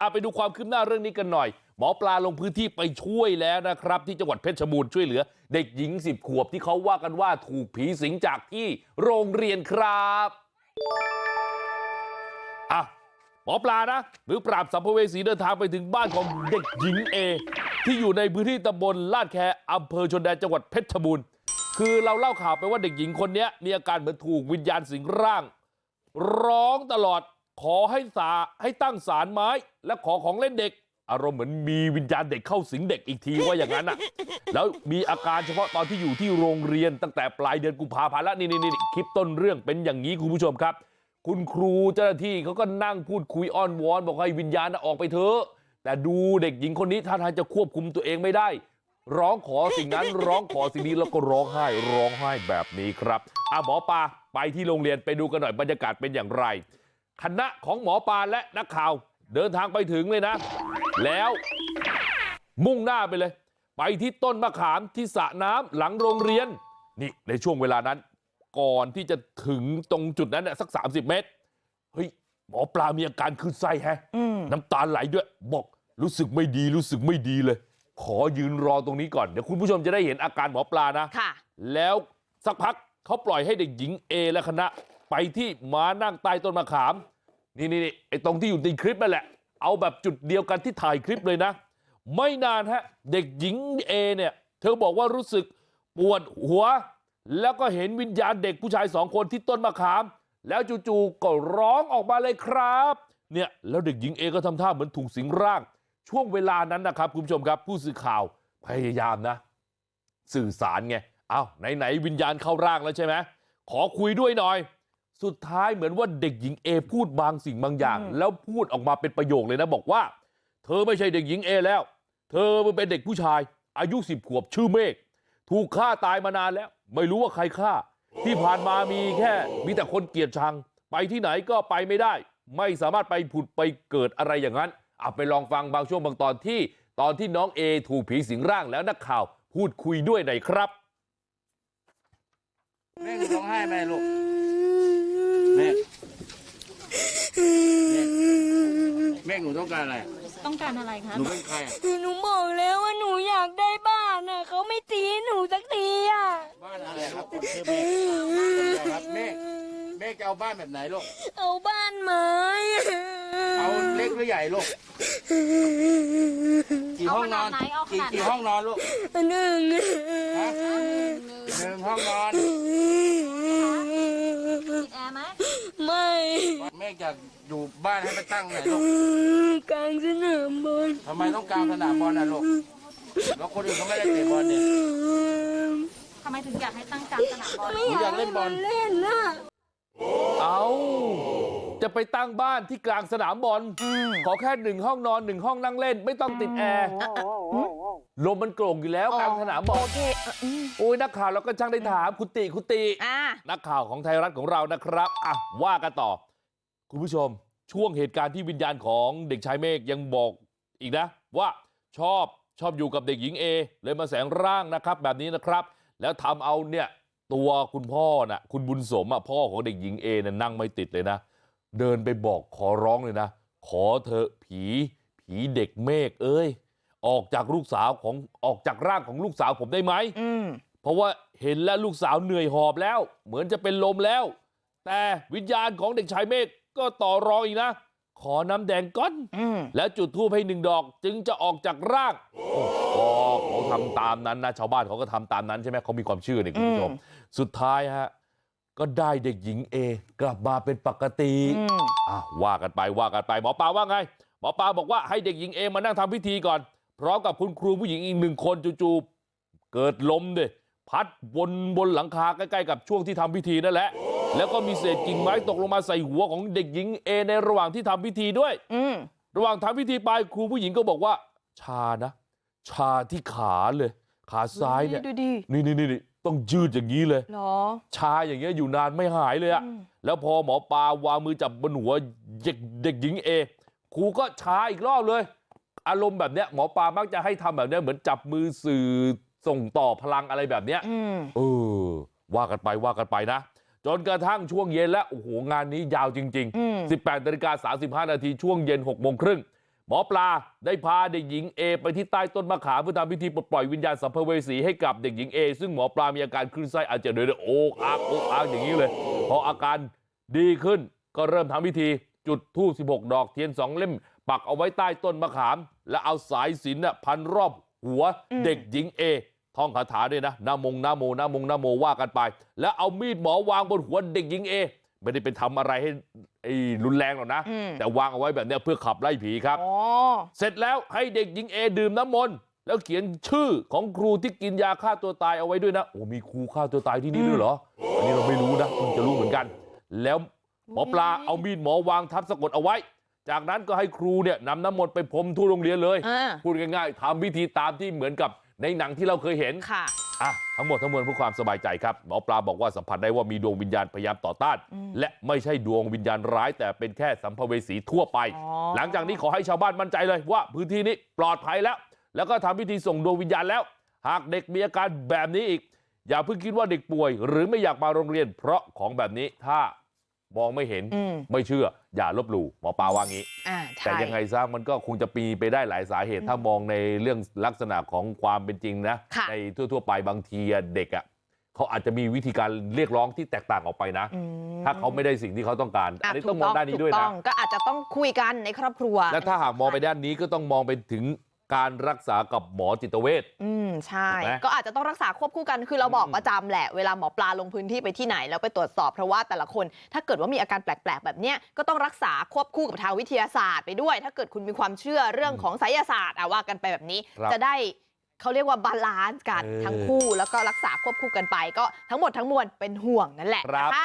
อะไปดูความคืบหน้าเรื่องนี้กันหน่อยหมอปลาลงพื้นที่ไปช่วยแล้วนะครับที่จังหวัดเพชรบูรณ์ช่วยเหลือเด็กหญิงสิบขวบที่เขาว่ากันว่าถูกผีสิงจากที่โรงเรียนครับอะหมอปลานะมือปราบสัมภเวสีเดินทางไปถึงบ้านของเด็กหญิงเอที่อยู่ในพื้นที่ตำบลลาดแคอำเภอชนแดนจังหวัดเพชรบูรณ์คือเราเล่าข่าวไปว่าเด็กหญิงคนนี้มีอาการเหมือนถูกวิญญาณสิงร่างร้องตลอด ขอให้สาให้ตั้งศาลไม้และขอของเล่นเด็กอารมณ์เหมือนมีวิญญาณเด็กเข้าสิงเด็กอีกทีว่าอย่างนั้นอะแล้วมีอาการเฉพาะตอนที่อยู่ที่โรงเรียนตั้งแต่ปลายเดือนกุมภาพันธ์แล้วนี่นี่นี่คลิปต้นเรื่องเป็นอย่างนี้คุณผู้ชมครับ คุณครูเจ้าหน้าที่เขาก็นั่งพูดคุยอ้อนวอนบอกให้วิญญาณน่ะออกไปเถอะแต่ดูเด็กหญิงคนนี้ท่าทางจะควบคุมตัวเองไม่ได้ ร้องขอสิ่งนั้นร้องขอสิ่งนี้แล้วก็ร้องไห้ร้องไห้แบบนี้ครับอะหมอปลาไปที่โรงเรียนไปดูกันหน่อยบรรยากาศเป็นอย่างไร คณะของหมอปลาและนักข่าวเดินทางไปถึงเลยนะแล้วมุ่งหน้าไปเลยไปที่ต้นมะขามที่สระน้ำหลังโรงเรียนนี่ในช่วงเวลานั้นก่อนที่จะถึงตรงจุดนั้นเนี่ยสัก30เมตรเฮ้ยหมอปลามีอาการขึ้นไส้แฮะอืมน้ำตาไหลด้วยบอกรู้สึกไม่ดีรู้สึกไม่ดีเลยขอยืนรอตรงนี้ก่อนเดี๋ยวคุณผู้ชมจะได้เห็นอาการหมอปลานะค่ะแล้วสักพักเขาปล่อยให้เด็กหญิงเอและคณะไปที่ม้านั่งใต้ต้นมะขาม นี่นี่ไอ้ตรงที่อยู่ในคลิปนั่นแหละเอาแบบจุดเดียวกันที่ถ่ายคลิปเลยนะไม่นานฮะเด็กหญิงเอเนี่ยเธอบอกว่ารู้สึกปวดหัวแล้วก็เห็นวิญญาณเด็กผู้ชายสองคนที่ต้นมะขามแล้วจู่ๆก็ร้องออกมาเลยครับเนี่ยแล้วเด็กหญิงเอก็ทำท่าเหมือนถูกสิงร่างช่วงเวลานั้นนะครับคุณผู้ชมครับผู้สื่อข่าวพยายามนะสื่อสารไงเอาไหนๆวิญญาณเข้าร่างแล้วใช่ไหมขอคุยด้วยหน่อย สุดท้ายเหมือนว่าเด็กหญิงเอพูดบางสิ่งบางอย่างอืมแล้วพูดออกมาเป็นประโยคเลยนะบอกว่าเธอไม่ใช่เด็กหญิงเอแล้วเธอมันเป็นเด็กผู้ชายอายุสิบขวบชื่อเมฆถูกฆ่าตายมานานแล้วไม่รู้ว่าใครฆ่าที่ผ่านมามีแค่มีแต่คนเกลียดชังไปที่ไหนก็ไปไม่ได้ ไม่สามารถไปผุดไปเกิดอะไรอย่างนั้นเอาไปลองฟังบางช่วงบางตอนที่ตอนที่น้องเอถูกผีสิงร่างแล้วนักข่าวพูดคุยด้วยหน่อยครับแม่หนูร้องไห้ไหมลูก แม่แม่หนูต้องการอะไร ต้องการอะไรคะหนูเป็นใครอะหนูบอกแล้วว่าหนูอยากได้บ้านน่ะเขาไม่ตีหนูสักทีอะบ้านอะไรครับชื่อเมฆครับเมฆเมฆจะเอาบ้านแบบไหนลูกเอาบ้านไม้เอาเล็กหรือใหญ่ลูกกี่ห้องนอนเอาขนาดไหนเอาขกี่นาดไหนกี่ห้องนอนลูกหนึ่งฮะหนึ่งห้องนอน ติดแอร์ไหม ไม่ เมฆจะอยู่บ้านให้ไปตั้งไหนลูกกลางสนามบอลทำไมต้องกลางสนามบอลน่ะลูกแล้วคนอื่นเขาไม่ได้เตะบอลเนี่ยทำไมถึงอยากให้ตั้งกลางสนามบอล ไม่อยากให้มันเล่นน่ะเอาจะไปตั้งบ้านที่กลางสนามบอล ขอแค่หนึ่งห้องนอนหนึ่งห้องนั่งเล่น ไม่ต้องติดแอร์ลมมันโกร่งอยู่แล้วกลางสนามบอโอลเคอืมโอ้ยนักข่าวเราก็ช่างได้ถามคุณติคุณติอะนักข่าวของไทยรัฐของเรานะครับอะว่ากันต่อ คุณผู้ชมช่วงเหตุการณ์ที่วิญญาณของเด็กชายเมฆยังบอกอีกนะว่าชอบชอบอยู่กับเด็กหญิงเอเลยมาแสงร่างนะครับแบบนี้นะครับแล้วทำเอาเนี่ยตัวคุณพ่อน่ะคุณบุญสมอะพ่อของเด็กหญิงเอน่ะนั่งไม่ติดเลยนะเดินไปบอกขอร้องเลยนะขอเธอะผีผีเด็กเมฆเอ้ยออกจากลูกสาวของออกจากร่างของลูกสาวผมได้ไหมอืมเพราะว่าเห็นแล้วลูกสาวเหนื่อยหอบแล้วเหมือนจะเป็นลมแล้วแต่วิญญาณของเด็กชายเมฆ ก็ต่อรองอีกนะขอน้ำแดงก้อนอืมแล้วจุดธูปให้หนึ่งดอกจึงจะออกจากร่างโอ้พอเขาทำตามนั้นนะชาวบ้านเขาก็ทำตามนั้นใช่ไหมเขามีความเชื่อเนี่ยคุณผู้ชมสุดท้ายฮะก็ได้เด็กหญิงเอกลับมาเป็นปกติอืมอะว่ากันไปว่ากันไปหมอปลาว่าไงหมอปลาบอกว่าให้เด็กหญิงเอมานั่งทำพิธีก่อนพร้อมกับคุณครูผู้หญิงอีกหนึ่งคนจู่ๆเกิดลมดิพัดบนบนหลังคาใกล้ๆกับช่วงที่ทำพิธีนั่นแหละ แล้วก็มีเศษกิ่งไม้ตกลงมาใส่หัวของเด็กหญิงเอในระหว่างที่ทำพิธีด้วยอืมระหว่างทำพิธีไปครูผู้หญิงก็บอกว่าชานะชาที่ขาเลยขาซ้ายเนี่ยดูดินี่นี่นี่ต้องยืดอย่างนี้เลยเหรอชาอย่างเงี้ยอยู่นานไม่หายเลยอะอืมแล้วพอหมอปลาวางมือจับบนหัวเด็กเด็กหญิงเอครูก็ชาอีกรอบเลย อารมณ์แบบเนี้ยหมอปลามักจะให้ทำแบบเนี้ยเหมือนจับมือสื่อส่งต่อพลังอะไรแบบเนี้ยอืมเออว่ากันไปว่ากันไปนะ จนกระทั่งช่วงเย็นแล้วโอ้โหงานนี้ยาวจริงอืมๆ18นาฬิกา35นาทีช่วงเย็น6โมงครึ่งหมอปลาได้พาเด็กหญิงเอไปที่ใต้ต้นมะขามเพื่อทำพิธีปลดปล่อยวิญญาณสัมภเวสีให้กับเด็กหญิงเอซึ่งหมอปลามีอาการคลื่นไส้อาเจียนเดินโอกอักโอกอักอย่างนี้เลยพออาการดีขึ้นก็เริ่มทำพิธีจุดธูป16ดอกเทียนสองเล่มปักเอาไว้ใต้ต้นมะขามแล้วเอาสายสิญจนน่ะพันรอบหัวเด็กหญิงเอ ท่องคาถาด้วยนะนามงนาโมนามงนาโมว่ากันไปแล้วเอามีดหมอวางบนหัวเด็กหญิงเอไม่ได้ไปทำอะไรให้ไอ้รุนแรงหรอกนะอืมแต่วางเอาไว้แบบเนี้ยเพื่อขับไล่ผีครับอ๋อเสร็จแล้วให้เด็กหญิงเอดื่มน้ำมนต์แล้วเขียนชื่อของครูที่กินยาฆ่าตัวตายเอาไว้ด้วยนะโอ้มีครูฆ่าตัวตายที่นี่ด้วยเหรออันนี้เราไม่รู้นะเพิ่งจะรู้เหมือนกัน แล้วหมอปลาเอามีดหมอวางทับสะกดเอาไว้ จากนั้นก็ให้ครูเนี่ยนำน้ำมนต์ไปพรมทั่วโรงเรียนเลยอ่าพูดง่ายๆทำพิธีตามที่เหมือนกับ ในหนังที่เราเคยเห็นค่ะอะทั้งหมดทั้งมวลเพื่อความสบายใจครับหมอปลาบอกว่าสัมผัสได้ว่ามีดวงวิญญาณพยายามต่อต้านและไม่ใช่ดวงวิญญาณร้ายแต่เป็นแค่สัมภเวสีทั่วไปอ๋อหลังจากนี้ขอให้ชาวบ้านมั่นใจเลยว่าพื้นที่นี้ปลอดภัยแล้ว แล้วก็ทำพิธีส่งดวงวิญญาณแล้ว หากเด็กมีอาการแบบนี้อีก อย่าเพิ่งคิดว่าเด็กป่วย หรือไม่อยากมาโรงเรียน เพราะของแบบนี้ถ้า มองไม่เห็นอืมไม่เชื่ออย่าลบหลู่หมอปลาว่างี้อ่าแต่ใช่ยังไงซะมันก็คงจะปีไปได้หลายสาเหตุถ้ามองในเรื่องลักษณะของความเป็นจริงนะค่ะในทั่วๆไปบางทีอะเด็กอะเขาอาจจะมีวิธีการเรียกร้องที่แตกต่างออกไปนะอืมถ้าเขาไม่ได้สิ่งที่เขาต้องการอะอันนี้ถูต้องมองด้านนี้ด้วยถูกนะต้องก็อาจจะต้องคุยกันในครอบครัวและถ้าหากมองไปด้านนี้ก็ต้องมองไปถึง การรักษากับหมอจิตเวชอืมใช่ถูกไหมก็อาจจะต้องรักษาควบคู่กันคือเราบอกอืมประจำแหละเวลาหมอปลาลงพื้นที่ไปที่ไหนแล้วไปตรวจสอบเพราะว่าแต่ละคนถ้าเกิดว่ามีอาการแปลกๆแบบเนี้ยก็ต้องรักษาควบคู่กับทางวิทยาศาสตร์ไปด้วย ถ้าเกิดคุณมีความเชื่อเรื่องของไสยศาสตร์อะว่ากันไปแบบนี้ครับจะได้เขาเรียกว่าบาลานซ์กันเออทั้งคู่แล้วก็รักษาควบคู่กันไปก็ทั้งหมดทั้งมวลเป็นห่วงนั่นแหละครับนะคะ